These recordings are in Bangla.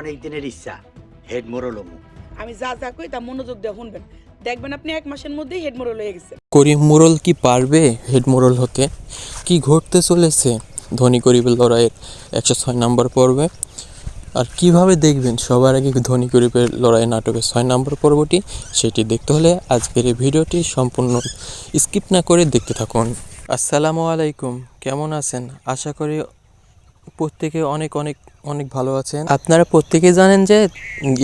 অনেক দিনের ইচ্ছা। হেড মোরলমু আমি যা যা কই তা মনোযোগ দিয়ে শুনবেন। দেখবেন আপনি এক মাসের মধ্যেই হেড মোড়ল হয়ে গেছে। করিম মোরল কি পারবে হেড মোরল হতে? কি ঘটতে চলেছে ধনী গরিবের লড়াইয়ের একশো ছয় নম্বর পর্বে? আর কীভাবে দেখবেন সবার আগে ধনী গরিবের লড়াই নাটকের ছয় নম্বর পর্বটি? সেটি দেখতে হলে আজকের এই ভিডিওটি সম্পূর্ণ স্কিপ না করে দেখতে থাকুন। আসসালামু আলাইকুম কেমন আছেন? আশা করি প্রত্যেকে অনেক অনেক অনেক ভালো আছেন। আপনারা প্রত্যেকে জানেন যে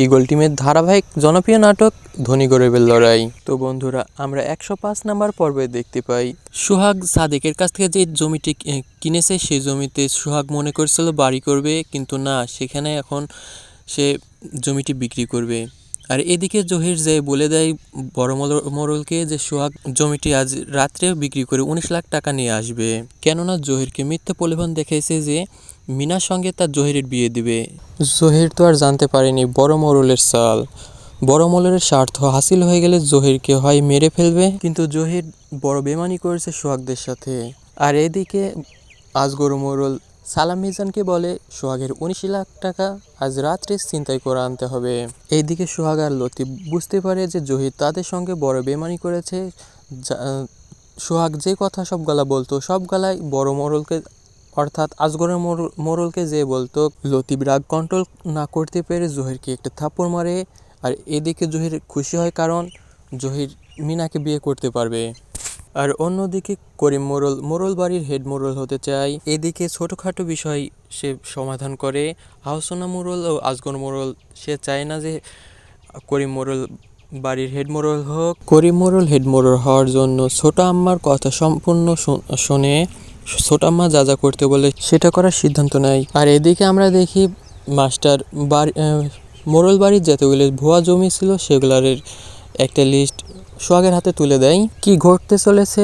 ইগল টিমের ধারাবাহিক জনপ্রিয় নাটক ধনী গরিবের লড়াই। তো বন্ধুরা, আমরা একশো পাঁচ নাম্বার পর্বে দেখতে পাই। সোহাগ সাদেকের কাছ থেকে যে জমিটি কিনেছে সেই জমিতে সোহাগ মনে করছিল বাড়ি করবে, কিন্তু না, সেখানে এখন সে জমিটি বিক্রি করবে। আর এদিকে জহির যে বলে দেয়, বড় মোড়লকে যে সোহাগ জমিটি আজ রাত্রে বিক্রি করে উনিশ লাখ টাকা নিয়ে আসবে। কেননা জহিরকে মিথ্যে পরিবহন দেখেছে যে মিনার সঙ্গে তার জহিরের বিয়ে দিবে। জহির তো আর জানতে পারেনি বড় মোড়লের সাল। বড় মোড়লের স্বার্থ হাসিল হয়ে গেলে জহিরকে হয় মেরে ফেলবে। কিন্তু জহির বড় বেমানি করেছে সোহাগদের সাথে। আর এদিকে আজগর মোড়ল সালাম মিজানকে বলে, সোহাগের উনিশ লাখ টাকা আজ রাত্রে চিন্তাই করে আনতে হবে। এইদিকে সোহাগ আর লতিফ বুঝতে পারে যে জহির তাদের সঙ্গে বড় বেমানি করেছে। সোহাগ যে কথা সব গলা বলতো, সব গলায় বড় মোড়লকে, অর্থাৎ আজগরের মোড়ল- মোড়লকে যে বলতো, লতিফ রাগ কন্ট্রোল না করতে পেরে জহিরকে একটা থাপ্পড় মারে। আর এদিকে জহির খুশি হয় কারণ জহির মিনাকে বিয়ে করতে পারবে। আর অন্যদিকে করিম মোড়ল মোড়ল বাড়ির হেড মোড়ল হতে চায় এদিকে ছোটোখাটো বিষয় সে সমাধান করে। আহসানা মোড়ল ও আজগর মোড়ল সে চায় না যে করিম মোড়ল বাড়ির হেড মোড়ল হোক। করিম মোড়ল হেড মোড়ল হওয়ার জন্য ছোট আম্মার কথা সম্পূর্ণ শোনে ছোট আম্মা যা যা করতে বলে সেটা করার সিদ্ধান্ত নেয়। আর এদিকে আমরা দেখি মাস্টার বাড়ি মোড়ল বাড়ির যতগুলো ভুয়া জমি ছিল সেগুলোর একটা লিস্ট সোহাগের হাতে তুলে দেয়, কি ঘটতে চলেছে?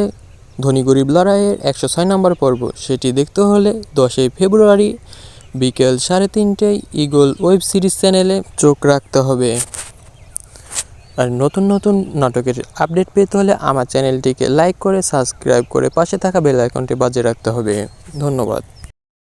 ধনী গরিব লড়াইয়ের একশো ছয় নম্বর পর্ব। সেটি দেখতে হলে দশই ফেব্রুয়ারি বিকেল সাড়ে তিনটেয় ইগল ওয়েব সিরিজ চ্যানেলে চোখ রাখতে হবে। আর নতুন নতুন নাটকের আপডেট পেতে হলে আমার চ্যানেলটিকে লাইক করে সাবস্ক্রাইব করে পাশে থাকা বেল আইকনটি বাজিয়ে রাখতে হবে। ধন্যবাদ।